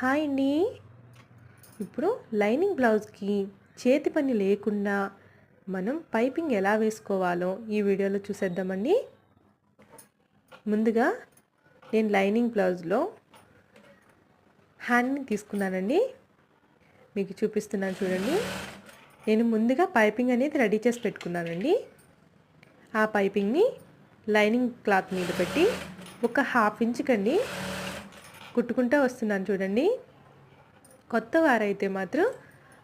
Hi అండి. ఇప్పుడు lining బ్లౌజ్కి చేతి పని లేకుండా మనం పైపింగ్ ఎలా వేసుకోవాలో ఈ వీడియోలో చూసేద్దామండి. ముందుగా నేను లైనింగ్ బ్లౌజ్లో హ్యాండ్ని తీసుకున్నానండి. మీకు చూపిస్తున్నాను చూడండి. నేను ముందుగా పైపింగ్ అనేది రెడీ చేసి పెట్టుకున్నానండి. ఆ పైపింగ్ని లైనింగ్ క్లాత్ మీద పెట్టి ఒక హాఫ్ ఇంచుకండి కుట్టుకుంటూ వస్తున్నాను చూడండి. కొత్త వారైతే మాత్రం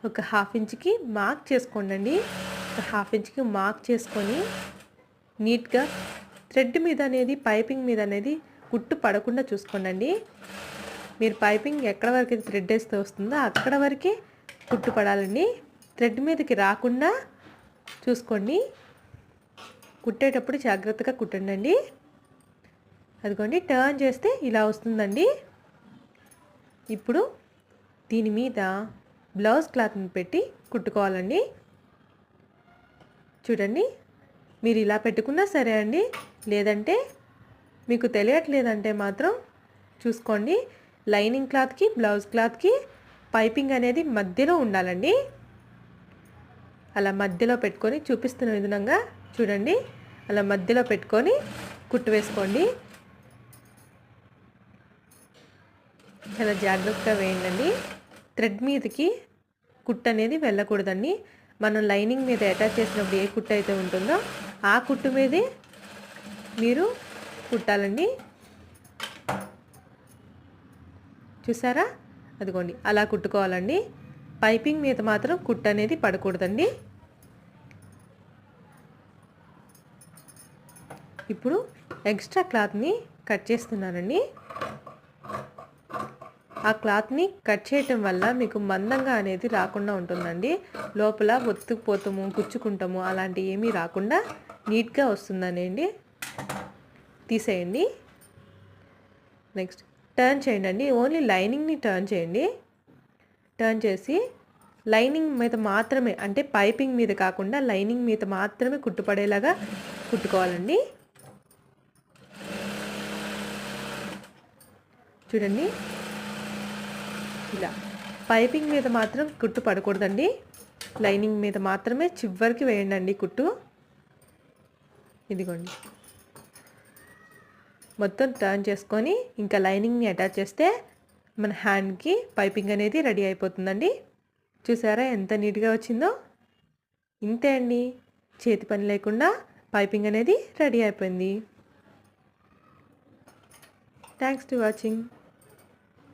ఒక హాఫ్ ఇంచ్కి మార్క్ చేసుకోండి ఒక హాఫ్ ఇంచ్కి మార్క్ చేసుకొని నీట్గా థ్రెడ్ మీద అనేది పైపింగ్ మీద అనేది కుట్టు పడకుండా చూసుకోండి మీరు పైపింగ్ ఎక్కడ వరకు థ్రెడ్ వేస్తే వస్తుందో అక్కడ వరకే కుట్టు పడాలండి. థ్రెడ్ మీదకి రాకుండా చూసుకోండి. కుట్టేటప్పుడు జాగ్రత్తగా కుట్టండి అదిగోండి టర్న్ చేస్తే ఇలా వస్తుందండి. ఇప్పుడు దీని మీద బ్లౌజ్ క్లాత్ని పెట్టి కుట్టుకోవాలండి. చూడండి మీరు ఇలా పెట్టుకున్నా సరే అండి లేదంటే మీకు తెలియట్లేదంటే మాత్రం చూసుకోండి. లైనింగ్ క్లాత్కి బ్లౌజ్ క్లాత్కి పైపింగ్ అనేది మధ్యలో ఉండాలండి. అలా మధ్యలో పెట్టుకొని చూపిస్తున్న విధంగా చూడండి అలా మధ్యలో పెట్టుకొని కుట్టు వేసుకోండి. చాలా జాగ్రత్తగా వేయండి. థ్రెడ్ మీదకి కుట్టు అనేది వెళ్ళకూడదండి. మనం లైనింగ్ మీద అటాచ్ చేసినప్పుడు ఏ కుట్టు అయితే ఉంటుందో ఆ కుట్టు మీదే మీరు కుట్టాలండి. చూసారా? అదిగోండి అలా కుట్టుకోవాలండి. పైపింగ్ మీద మాత్రం కుట్టు అనేది పడకూడదండి. ఇప్పుడు ఎక్స్ట్రా క్లాత్ని కట్ చేస్తున్నానండి. ఆ క్లాత్ని కట్ చేయటం వల్ల మీకు మందంగా అనేది రాకుండా ఉంటుందండి. లోపల ఒత్తుకుపోతాము గుచ్చుకుంటాము అలాంటి ఏమీ రాకుండా నీట్గా వస్తుందనండి తీసేయండి. నెక్స్ట్ టర్న్ చేయండి అండి ఓన్లీ లైనింగ్ని టర్న్ చేయండి. టర్న్ చేసి లైనింగ్ మీద మాత్రమే అంటే పైపింగ్ మీద కాకుండా లైనింగ్ మీద మాత్రమే కుట్టుపడేలాగా కుట్టుకోవాలండి. చూడండి. ఇలా. పైపింగ్ మీద మాత్రం కుట్టు పడకూడదండి. లైనింగ్ మీద మాత్రమే చివరికి వేయండి అండి కుట్టు. ఇదిగోండి. మొత్తం టర్న్ చేసుకొని ఇంకా లైనింగ్ని అటాచ్ చేస్తే మన హ్యాండ్కి పైపింగ్ అనేది రెడీ అయిపోతుందండి. చూసారా ఎంత నీట్గా వచ్చిందో? ఇంతే అండి. చేతి పని లేకుండా పైపింగ్ అనేది రెడీ అయిపోయింది. Thanks to watching.